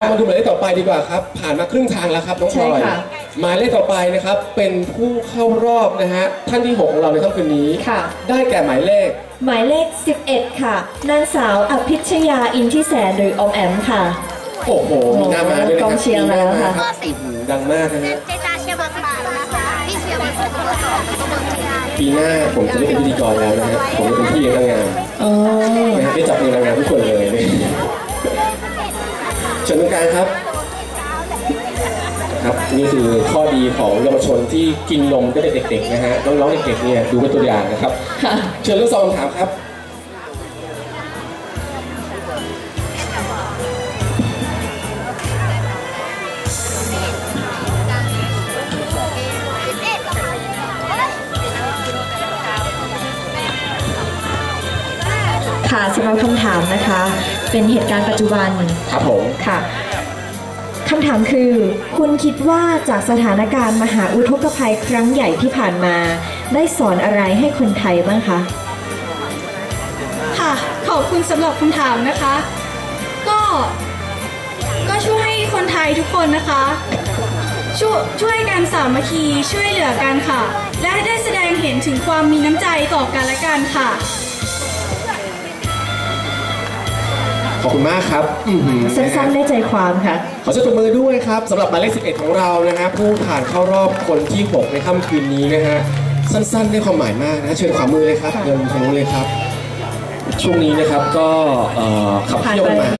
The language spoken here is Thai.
มาดูหมายเลขต่อไปดีกว่าครับ ผ่านมาครึ่งทางแล้วครับน้องพลอยหมายเลขต่อไปนะครับ เป็นผู้เข้ารอบนะฮะท่านที่ 6 ของเราในค่ำคืนนี้ได้แก่หมายเลข หมายเลข 11 ค่ะนางสาวอภิชยาอินทิแสนหรืออมแอมค่ะ โอ้โหมีหน้ามาเลยนะครักองเชียร์แล้วค่ะดังมากนะฮะปีหน้าผมจะได้เป็นพิธีกรแล้วนะฮะผมจะเป็นพี่เลี้ยงนางงามได้จับมือนางงานทุกคนเลย เชิญตรงกลางครับ ครับนี่คือข้อดีของเยาวชนที่กินนมก็เด็กๆนะฮะน้องๆเด็กๆเนี่ยดูเป็นตัวอย่างนะครับ ค่ะ เชิญเรื่องสองคำถามครับค่ะสำหรับคำถามนะคะ เป็นเหตุการณ์ปัจจุบันครับผมค่ะคำถามคือ คุณคิดว่าจากสถานการณ์มหาอุทกภัยครั้งใหญ่ที่ผ่านมา ได้สอนอะไรให้คนไทยบ้างคะค่ะขอบคุณสำหรับคำถามนะคะ ก็ก็ช่วยให้คนไทยทุกคนนะคะช่วยช่วยกันสามัคคีช่วยเหลือกันค่ะ และได้แสดงเห็นถึงความมีน้ำใจต่อกันและกันค่ะ อบคุณมากครับอื้อหือสั้นๆได้ใจความค่ะ ขอเชิญตบมือด้วยครับสำหรับหมายเลข11 ของเรานะฮะผู้ผ่านเข้ารอบคนที่ 6 ในค่ำคืนนี้นะฮะสั้นๆได้ความหมายมากนะเชิญขวามือเลยครับค่ะ เดินทางนู้นเลยครับ ช่วงนี้นะครับก็เอ่อขับผ่านเที่ยวไปกันมา